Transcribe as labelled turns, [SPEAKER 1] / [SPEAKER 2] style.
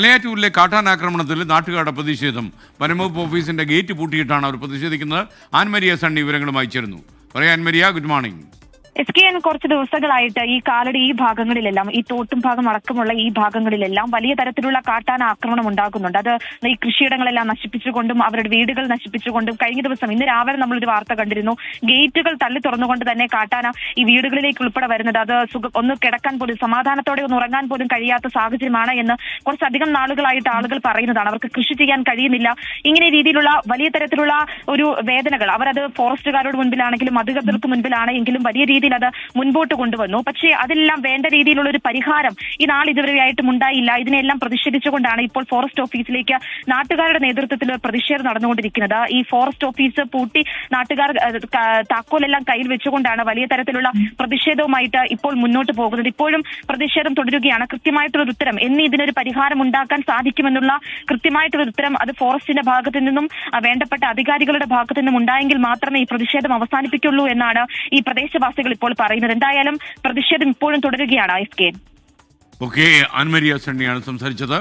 [SPEAKER 1] മലയാറ്റൂരിലെ കാട്ടാൻ ആക്രമണത്തിൽ നാട്ടുകാരുടെ പ്രതിഷേധം. വനംവകുപ്പ് ഓഫീസിന്റെ ഗേറ്റ് പൂട്ടിയിട്ടാണ് അവർ പ്രതിഷേധിക്കുന്നത്. ആൻമരിയ സണ്ണി വിവരങ്ങളുമായി ചേരുന്നു. പറയാൻ Maria good morning.
[SPEAKER 2] S K N കുറച്ച് ദിവസങ്ങളായിട്ട് ഈ കാലടി ഈ ഭാഗങ്ങളിലെല്ലാം ഈ തോട്ടും ഭാഗം അടക്കമുള്ള ഈ ഭാഗങ്ങളിലെല്ലാം വലിയ തരത്തിലുള്ള കാട്ടാന ആക്രമണം ഉണ്ടാക്കുന്നുണ്ട് അത് ഈ കൃഷിയിടങ്ങളെല്ലാം നശിപ്പിച്ചുകൊണ്ടും അവരുടെ വീടുകൾ നശിപ്പിച്ചുകൊണ്ടും കഴിഞ്ഞ ദിവസം ഇന്ന് രാവിലെ നമ്മളൊരു വാർത്ത കണ്ടിരുന്നു. ഗേറ്റുകൾ തള്ളി തുറന്നുകൊണ്ട് തന്നെ കാട്ടാന ഈ വീടുകളിലേക്ക് ഉൾപ്പെടെ വരുന്നത്. അത് ഒന്ന് കിടക്കാൻ പോലും സമാധാനത്തോടെ ഒന്ന് ഉറങ്ങാൻ പോലും കഴിയാത്ത സാഹചര്യമാണ് എന്ന് കുറച്ചധികം നാളുകളായിട്ട് ആളുകൾ പറയുന്നതാണ്. അവർക്ക് കൃഷി ചെയ്യാൻ കഴിയുന്നില്ല. ഇങ്ങനെ രീതിയിലുള്ള വലിയ തരത്തിലുള്ള ഒരു വേദനകൾ. അവരത് ഫോറസ്റ്റുകാരോട് മുൻപിലാണെങ്കിലും അധികൃതർക്ക് മുൻപിലാണ് എങ്കിലും വലിയ രീതിയിൽ അത് മുൻപോട്ട് കൊണ്ടുവന്നു. പക്ഷേ അതെല്ലാം വേണ്ട രീതിയിലുള്ള ഒരു പരിഹാരം ഈ നാൾ ഇതുവരെയായിട്ടും ഉണ്ടായില്ല. ഇതിനെല്ലാം പ്രതിഷേധിച്ചുകൊണ്ടാണ് ഇപ്പോൾ ഫോറസ്റ്റ് ഓഫീസിലേക്ക് നാട്ടുകാരുടെ നേതൃത്വത്തിൽ പ്രതിഷേധം നടന്നുകൊണ്ടിരിക്കുന്നത്. ഈ ഫോറസ്റ്റ് ഓഫീസ് പൂട്ടി നാട്ടുകാർ താക്കോലെല്ലാം കയ്യിൽ വെച്ചുകൊണ്ടാണ് വലിയ തരത്തിലുള്ള പ്രതിഷേധവുമായിട്ട് ഇപ്പോൾ മുന്നോട്ട് പോകുന്നത്. ഇപ്പോഴും പ്രതിഷേധം തുടരുകയാണ്. കൃത്യമായിട്ടുള്ള ഉത്തരം. എന്നീ ഇതിനൊരു പരിഹാരം ഉണ്ടാക്കാൻ സാധിക്കുമെന്നുള്ള കൃത്യമായിട്ടുള്ള ഉത്തരം അത് ഫോറസ്റ്റിന്റെ ഭാഗത്തു നിന്നും വേണ്ടപ്പെട്ട അധികാരികളുടെ ഭാഗത്തു നിന്നും ഉണ്ടായെങ്കിൽ മാത്രമേ ഈ പ്രതിഷേധം അവസാനിപ്പിക്കുള്ളൂ എന്നാണ് ഈ പ്രദേശവാസികൾ ഇപ്പോൾ പറയുന്നത് എന്തായാലും പ്രതിഷേധം ഇപ്പോഴും തുടരുകയാണ് എസ് കെ.
[SPEAKER 1] ഓക്കെ ആൻമരിയ സണ്ണിയാണ് സംസാരിച്ചത്.